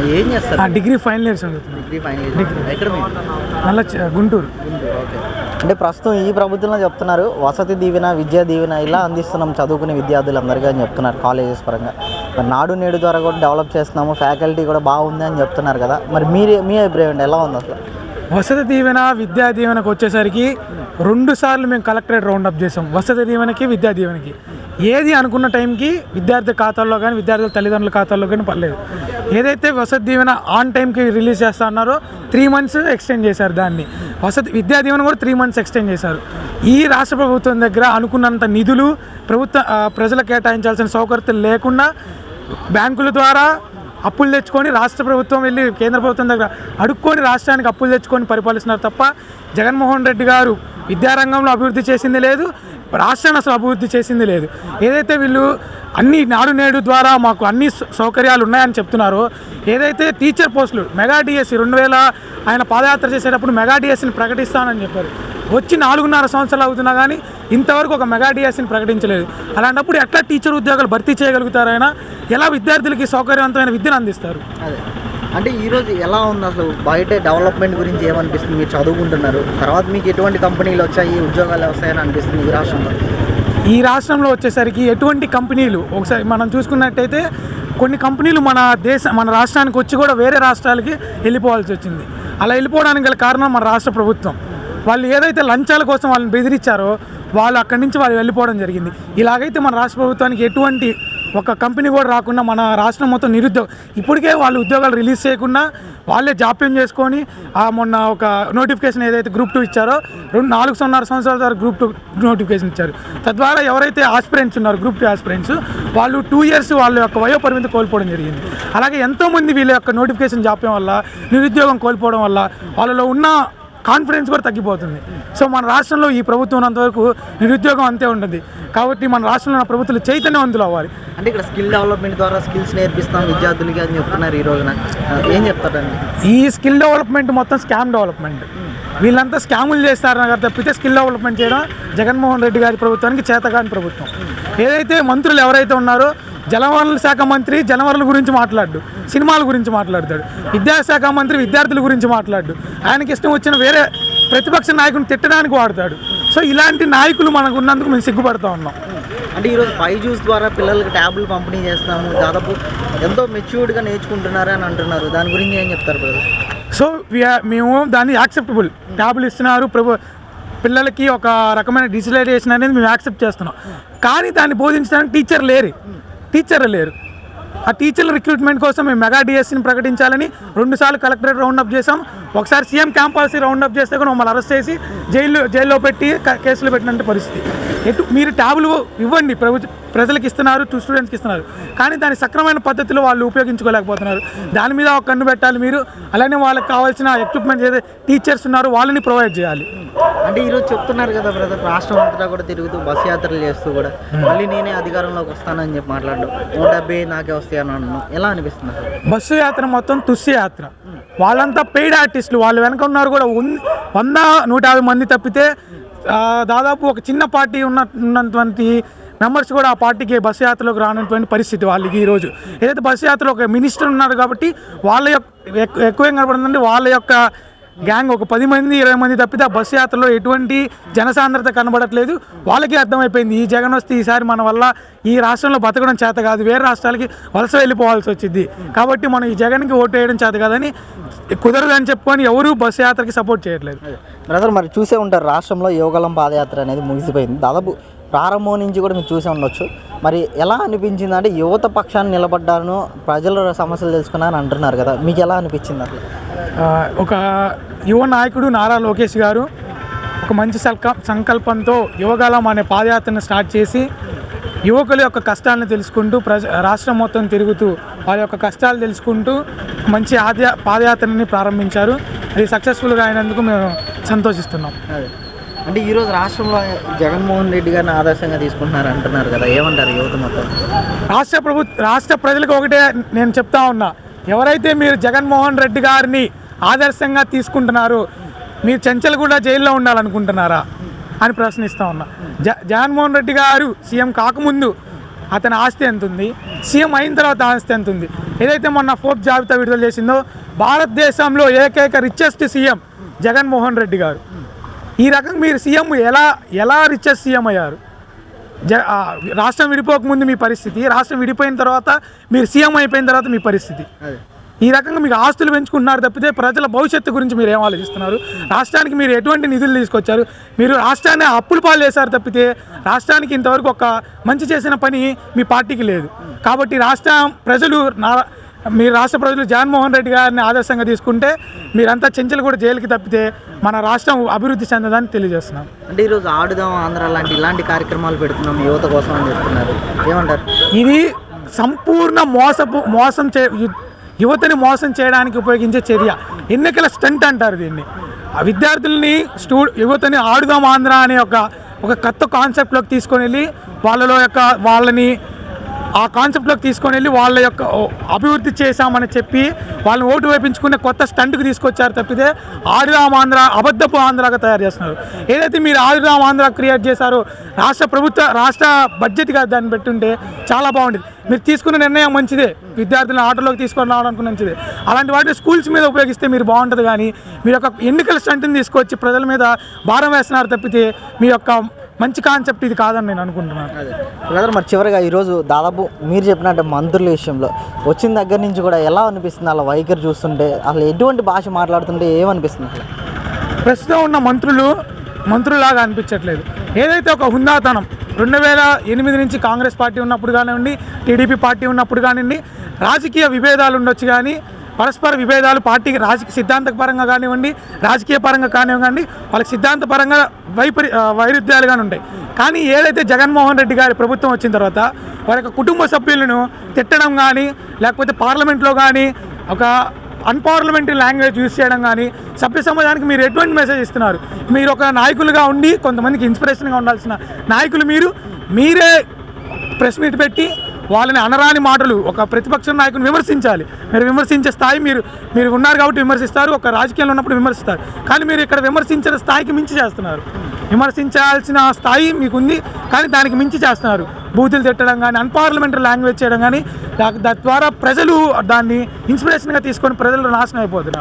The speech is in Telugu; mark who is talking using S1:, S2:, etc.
S1: ఏం చేస్తారు?
S2: ఆ డిగ్రీ ఫైనల్ ఇయర్ చదువుతున్నాను.
S1: డిగ్రీ ఫైనల్ ఎక్కడ మీరు?
S2: నల్ల చ- గుంటూరు.
S1: ఓకే. అంటే ప్రస్తుతం ఈ ప్రభుత్వంలో చెప్తున్నారు వసతి దీవెన విద్యా దీవెన ఇలా అందిస్తున్నాం చదువుకునే విద్యార్థులందరికీ అని చెప్తున్నారు కాలేజెస్ పరంగా. మరి నాడు నేడు ద్వారా కూడా డెవలప్ చేస్తున్నాము ఫ్యాకల్టీ కూడా బాగుంది అని చెప్తున్నారు కదా. మరి మీరు మీ అభిప్రాయం ఏంటి? ఎలా ఉంది అసలు?
S2: వసతి దీవెన విద్యా దీవెనకు వచ్చేసరికి రెండు సార్లు మేము కలెక్టరేట్ రౌండ్ అప్ చేసాం వసతి దీవెనకి విద్యా దీవెనకి. ఏది అనుకున్న టైంకి విద్యార్థి ఖాతాల్లో కానీ విద్యార్థుల తల్లిదండ్రుల ఖాతాల్లో కానీ పర్లేదు. ఏదైతే వసతి దీవెన ఆన్ టైంకి రిలీజ్ చేస్తా అన్నారో త్రీ మంత్స్ ఎక్స్టెండ్ చేశారు దాన్ని. వసతి విద్యా దీవెన కూడా త్రీ మంత్స్ ఎక్స్టెండ్ చేశారు. ఈ రాష్ట్ర ప్రభుత్వం దగ్గర అనుకున్నంత నిధులు ప్రభుత్వ ప్రజలు కేటాయించాల్సిన సౌకర్యాలు లేకుండా బ్యాంకుల ద్వారా అప్పులు తెచ్చుకొని రాష్ట్ర ప్రభుత్వం వెళ్ళి కేంద్ర ప్రభుత్వం దగ్గర అడుక్కొని రాష్ట్రానికి అప్పులు తెచ్చుకొని పరిపాలిస్తున్నారు తప్ప జగన్మోహన్ రెడ్డి గారు విద్యారంగంలో అభివృద్ధి చేసింది లేదు. రాష్ట్రాన్ని అసలు అభివృద్ధి చేసింది లేదు. ఏదైతే వీళ్ళు అన్ని నాడు నేడు ద్వారా మాకు అన్ని సౌకర్యాలు ఉన్నాయని చెప్తున్నారో ఏదైతే టీచర్ పోస్టులు మెగా డిఎస్సి రెండు వేల ఆయన పాదయాత్ర చేసేటప్పుడు మెగా డిఎస్సిని ప్రకటిస్తానని చెప్పారు. వచ్చి నాలుగున్నర సంవత్సరాలు అవుతున్నా కానీ ఇంతవరకు ఒక మెగా డిఎస్సిని ప్రకటించలేదు. అలాంటప్పుడు ఎట్లా టీచర్ ఉద్యోగాలు భర్తీ చేయగలుగుతారైనా ఎలా విద్యార్థులకి సౌకర్యవంతమైన విద్యను అందిస్తారు?
S1: అదే. అంటే ఈరోజు ఎలా ఉంది అసలు? బయట డెవలప్మెంట్ గురించి ఏమనిపిస్తుంది? మీరు చదువుకుంటున్నారు. తర్వాత మీకు ఎటువంటి కంపెనీలు వచ్చాయి? ఉద్యోగాలు వస్తాయని అనిపిస్తుంది ఈ రాష్ట్రంలో?
S2: ఈ రాష్ట్రంలో వచ్చేసరికి ఎటువంటి కంపెనీలు? ఒకసారి మనం చూసుకున్నట్టయితే కొన్ని కంపెనీలు మన దేశ మన రాష్ట్రానికి వచ్చి కూడా వేరే రాష్ట్రాలకి వెళ్ళిపోవాల్సి వచ్చింది. అలా వెళ్ళిపోవడానికి గల కారణం మన రాష్ట్ర ప్రభుత్వం. వాళ్ళు ఏదైతే లంచాల కోసం వాళ్ళని బెదిరించారో వాళ్ళు అక్కడి నుంచి వాళ్ళు వెళ్ళిపోవడం జరిగింది. ఇలాగైతే మన రాష్ట్ర ప్రభుత్వానికి ఎటువంటి ఒక కంపెనీ కూడా రాకుండా మన రాష్ట్రం మొత్తం నిరుద్యోగ ఇప్పటికే వాళ్ళు ఉద్యోగాలు రిలీజ్ చేయకుండా వాళ్ళే జాప్యం చేసుకొని ఆ మొన్న ఒక నోటిఫికేషన్ ఏదైతే గ్రూప్ టూ ఇచ్చారో రెండు నాలుగు సంవత్సరాల సంవత్సరాల తర్వాత గ్రూప్ టూ నోటిఫికేషన్ ఇచ్చారు. తద్వారా ఎవరైతే ఆస్పిరెంట్స్ ఉన్నారో గ్రూప్ టూ ఆస్పిరెంట్స్ వాళ్ళు టూ ఇయర్స్ వాళ్ళ యొక్క వయో పరిమితి కోల్పోవడం జరిగింది. అలాగే ఎంతోమంది వీళ్ళ యొక్క నోటిఫికేషన్ జాప్యం వల్ల నిరుద్యోగం కోల్పోవడం వల్ల వాళ్ళలో ఉన్న కాన్ఫిడెన్స్ కూడా తగ్గిపోతుంది. సో మన రాష్ట్రంలో ఈ ప్రభుత్వం ఉన్నంతవరకు నిరుద్యోగం అంతే ఉంటుంది. కాబట్టి మన రాష్ట్రంలో ఉన్న ప్రభుత్వాలు చైతన్యవంతులు అవ్వాలి.
S1: అంటే ఇక్కడ స్కిల్ డెవలప్మెంట్ ద్వారా స్కిల్స్ నేర్పిస్తాం విద్యార్థులకి అని చెప్తున్నారు ఈ రోజున. ఏం చెప్తారండి?
S2: ఈ స్కిల్ డెవలప్మెంట్ మొత్తం స్కామ్ డెవలప్మెంట్. వీళ్ళంతా స్కాములు చేస్తారు కదా తప్పితే స్కిల్ డెవలప్మెంట్ చేయడం జగన్మోహన్ రెడ్డి గారి ప్రభుత్వానికి చేతగాని ప్రభుత్వం. ఏదైతే మంత్రులు ఎవరైతే ఉన్నారో జలవనరుల శాఖ మంత్రి జలవనరుల గురించి మాట్లాడు సినిమాల గురించి మాట్లాడతాడు విద్యాశాఖ మంత్రి విద్యార్థుల గురించి మాట్లాడు. ఆయనకి ఇష్టం వచ్చిన వేరే ప్రతిపక్ష నాయకుని తిట్టడానికి వాడతాడు. సో ఇలాంటి నాయకులు మనకు ఉన్నందుకు మేము సిగ్గుపడతా ఉన్నాం.
S1: అంటే ఈరోజు బైజూస్ ద్వారా పిల్లలకి ట్యాబ్లు పంపిణీ చేస్తున్నాము. దాదాపు ఎంతో మెచ్యూర్డ్గా నేర్చుకుంటున్నారు అని అంటున్నారు. దాని గురించి ఏం చెప్తారు బ్రదర్?
S2: సో మేము దాన్ని యాక్సెప్టబుల్. ట్యాబ్లు ఇస్తున్నారు. ప్రభు పిల్లలకి ఒక రకమైన డిజిటలైజేషన్ అనేది మేము యాక్సెప్ట్ చేస్తున్నాం. కానీ దాన్ని బోధించడానికి టీచర్ లేరు. టీచర్లు లేరు. ఆ టీచర్ల రిక్రూట్మెంట్ కోసం మేము మెగా డిఎస్సీని ప్రకటించాలని రెండుసార్లు కలెక్టరేట్ రౌండ్ అప్ చేసాం ఒకసారి సీఎం క్యాంపస్ రౌండ్ అప్ చేస్తే కూడా మమ్మల్ని అరెస్ట్ చేసి జైల్లో జైల్లో పెట్టి కేసులు పెట్టినట్టు పరిస్థితి. ఎటు మీరు ట్యాబులు ఇవ్వండి. ప్రభుత్వ ప్రజలకు ఇస్తున్నారు టూ స్టూడెంట్స్కి ఇస్తున్నారు. కానీ దాని సక్రమైన పద్ధతిలో వాళ్ళు ఉపయోగించుకోలేకపోతున్నారు. దాని మీద ఒక కన్ను పెట్టాలి మీరు. అలానే వాళ్ళకి కావాల్సిన ఎక్విప్మెంట్ ఏదైతే టీచర్స్ ఉన్నారో వాళ్ళని ప్రొవైడ్ చేయాలి.
S1: అంటే ఈరోజు చెప్తున్నారు కదా బ్రదర్ రాష్ట్రం అంతటా కూడా తిరుగుతూ బస్ యాత్రలు చేస్తూ కూడా మళ్ళీ నేనే అధికారంలోకి వస్తానని చెప్పి మాట్లాడు నూట డెబ్బై నాకే వస్తాయని అన్నాను. ఎలా అనిపిస్తుంది
S2: బస్సు యాత్ర మొత్తం తుస్సు యాత్ర. వాళ్ళంతా పెయిడ్ ఆర్టిస్టులు వాళ్ళు వెనక ఉన్నారు కూడా వంద నూట యాభై మంది తప్పితే దాదాపు ఒక చిన్న పార్టీ ఉన్న ఉన్నటువంటి మెంబర్స్ కూడా ఆ పార్టీకి బస్సు యాత్రలోకి రానటువంటి పరిస్థితి వాళ్ళకి ఈరోజు. ఏదైతే బస్సు యాత్రలో ఒక మినిస్టర్ ఉన్నారు కాబట్టి వాళ్ళ యొక్క ఎక్కు- ఎక్కువ ఏం కనపడుతుందంటే వాళ్ళ యొక్క గ్యాంగ్ ఒక పది మంది ఇరవై మంది తప్పితే ఆ బస్సు యాత్రలో ఎటువంటి జనసాంద్రత కనబడట్లేదు. వాళ్ళకి అర్థమైపోయింది ఈ జగన్ వస్తే ఈసారి మన వల్ల ఈ రాష్ట్రంలో బతకడం చేత కాదు వేరే రాష్ట్రాలకి వలస వెళ్ళిపోవాల్సి వచ్చింది. కాబట్టి మనం ఈ జగన్కి ఓటు వేయడం చేత కాదని కుదరదని చెప్పుకొని ఎవరు బస్సు యాత్రకి సపోర్ట్ చేయట్లేదు.
S1: బ్రదర్ మరి చూసే ఉంటారు రాష్ట్రంలో యోగలం పాదయాత్ర అనేది ముగిసిపోయింది. దాదాపు ప్రారంభం నుంచి కూడా మీరు చూసే ఉండొచ్చు. మరి ఎలా అనిపించింది? అంటే యువత పక్షాన్ని నిలబడ్డాను ప్రజల సమస్యలు తెలుసుకున్నాను అంటున్నారు కదా. మీకు ఎలా అనిపించింది అసలు
S2: ఒక యువ నాయకుడు నారా లోకేష్ గారు ఒక మంచి సంక సంకల్పంతో యువగలం అనే పాదయాత్రను స్టార్ట్ చేసి యువకుల యొక్క కష్టాలను తెలుసుకుంటూ ప్రజ రాష్ట్రం మొత్తం తిరుగుతూ వారి యొక్క కష్టాలు తెలుసుకుంటూ మంచి ఆద్య పాదయాత్రని ప్రారంభించారు. అది సక్సెస్ఫుల్గా అయినందుకు మేము సంతోషిస్తున్నాం.
S1: అంటే ఈరోజు రాష్ట్రంలో జగన్మోహన్ రెడ్డి గారిని ఆదర్శంగా తీసుకుంటున్నారు అంటున్నారు కదా ఏమంటారు యువత మొత్తం?
S2: రాష్ట్ర ప్రభుత్వ రాష్ట్ర ప్రజలకు ఒకటే నేను చెప్తా ఉన్నా. ఎవరైతే మీరు జగన్మోహన్ రెడ్డి గారిని ఆదర్శంగా తీసుకుంటున్నారో మీరు చెంచలగూడ జైల్లో ఉండాలనుకుంటున్నారా అని ప్రశ్నిస్తూ ఉన్నా. జ జగన్మోహన్ రెడ్డి గారు సీఎం కాకముందు అతని ఆస్తి ఎంత ఉంది సీఎం అయిన తర్వాత ఆస్తి ఎంత ఉంది ఏదైతే మొన్న ఫోర్త్ జాబితా విడుదల చేసిందో భారతదేశంలో ఏకైక రిచెస్ట్ సీఎం జగన్మోహన్ రెడ్డి గారు. ఈ రకంగా మీరు సీఎం ఎలా ఎలా రిచెస్ట్ సీఎం అయ్యారు? జ రాష్ట్రం విడిపోకముందు మీ పరిస్థితి రాష్ట్రం విడిపోయిన తర్వాత మీరు సీఎం అయిపోయిన తర్వాత మీ పరిస్థితి. ఈ రకంగా మీకు ఆస్తులు పెంచుకుంటున్నారు తప్పితే ప్రజల భవిష్యత్తు గురించి మీరు ఏం ఆలోచిస్తున్నారు? రాష్ట్రానికి మీరు ఎటువంటి నిధులు తీసుకొచ్చారు? మీరు రాష్ట్రాన్ని అప్పులు పాలు చేశారు తప్పితే రాష్ట్రానికి ఇంతవరకు ఒక మంచి చేసిన పని మీ పార్టీకి లేదు. కాబట్టి రాష్ట్ర ప్రజలు నా మీ రాష్ట్ర ప్రజలు జగన్మోహన్ రెడ్డి గారిని ఆదర్శంగా తీసుకుంటే మీరంతా చెంచలు కూడా జైలుకి తప్పితే మన రాష్ట్రం అభివృద్ధి చెందదని తెలియజేస్తున్నాం.
S1: అంటే ఈరోజు ఆడుదాం ఆంధ్ర లాంటి ఇలాంటి కార్యక్రమాలు పెడుతున్నాం యువత కోసం అని చెప్తున్నారు. ఏమంటారు?
S2: ఇది సంపూర్ణ మోసపు మోసం చే యువతని మోసం చేయడానికి ఉపయోగించే చర్య. ఎన్నికల స్టంట్ అంటారు దీన్ని. ఆ విద్యార్థుల్ని స్టూ యువతని ఆడుదాం ఆంధ్ర అనే ఒక ఒక కొత్త కాన్సెప్ట్లోకి తీసుకొని వెళ్ళి వాళ్ళలో యొక్క వాళ్ళని ఆ కాన్సెప్ట్లోకి తీసుకొని వెళ్ళి వాళ్ళ యొక్క అభివృద్ధి చేశామని చెప్పి వాళ్ళని ఓటు వేపించుకునే కొత్త స్టంట్కి తీసుకొచ్చారు తప్పితే ఆడురామ్ ఆంధ్ర అబద్ధపు ఆంధ్రాగా తయారు చేస్తున్నారు. ఏదైతే మీరు ఆడురామ్ ఆంధ్ర క్రియేట్ చేశారో రాష్ట్ర ప్రభుత్వ రాష్ట్ర బడ్జెట్గా దాన్ని పెట్టుంటే చాలా బాగుండేది. మీరు తీసుకున్న నిర్ణయం మంచిదే. విద్యార్థులను ఆటోలోకి తీసుకొని రావడానికి మంచిది. అలాంటి వాటిని స్కూల్స్ మీద ఉపయోగిస్తే మీరు బాగుంటుంది కానీ మీ యొక్క ఎన్నికల స్టంట్ని తీసుకొచ్చి ప్రజల మీద భారం వేస్తున్నారు తప్పితే మీ యొక్క మంచి కాన్సెప్ట్ ఇది కాదని నేను అనుకుంటున్నాను
S1: బ్రదర్ మరి చివరిగా ఈరోజు దాదాపు మీరు చెప్పినట్టు మంత్రుల విషయంలో వచ్చిన దగ్గర నుంచి కూడా ఎలా అనిపిస్తుంది? అలా వైఖరి చూస్తుంటే అసలు ఎటువంటి భాష మాట్లాడుతుంటే ఏమనిపిస్తుంది? అసలు
S2: ప్రస్తుతం ఉన్న మంత్రులు మంత్రులాగా అనిపించట్లేదు. ఏదైతే ఒక హుందాతనం రెండు వేల ఎనిమిది నుంచి కాంగ్రెస్ పార్టీ ఉన్నప్పుడు కానివ్వండి టీడీపీ పార్టీ ఉన్నప్పుడు కానివ్వండి రాజకీయ విభేదాలు ఉండొచ్చు కానీ పరస్పర విభేదాలు పార్టీకి రాజకీయ సిద్ధాంత పరంగా కానివ్వండి రాజకీయ పరంగా కానివ్వండి వాళ్ళకి సిద్ధాంత పరంగా వైపరి వైరుధ్యాలు వైరుధ్యాలుగానే ఉంటాయి. కానీ ఏదైతే జగన్మోహన్ రెడ్డి గారి ప్రభుత్వం వచ్చిన తర్వాత వారి యొక్క కుటుంబ సభ్యులను తిట్టడం కానీ లేకపోతే పార్లమెంట్లో కానీ ఒక అన్పార్లమెంటరీ లాంగ్వేజ్ యూజ్ చేయడం కానీ సభ్య సమాజానికి మీరు ఎటువంటి మెసేజ్ ఇస్తున్నారు? మీరు ఒక నాయకులుగా ఉండి కొంతమందికి ఇన్స్పిరేషన్గా ఉండాల్సిన నాయకులు మీరు మీరే ప్రెస్ మీట్ పెట్టి వాళ్ళని అనరాని మాటలు ఒక ప్రతిపక్ష నాయకుని విమర్శించాలి. మీరు విమర్శించే స్థాయి మీరు మీరు ఉన్నారు కాబట్టి విమర్శిస్తారు ఒక రాజకీయంలో ఉన్నప్పుడు విమర్శిస్తారు. కానీ మీరు ఇక్కడ విమర్శించిన స్థాయికి మించి చేస్తున్నారు. విమర్శించాల్సిన స్థాయి మీకుంది కానీ దానికి మించి చేస్తున్నారు. బూతులు తిట్టడం కానీ అన్పార్లమెంటరీ లాంగ్వేజ్ చేయడం కానీ దా- దాని ద్వారా ప్రజలు దాన్ని ఇన్స్పిరేషన్గా తీసుకొని ప్రజలు నాశనం అయిపోతున్నారు.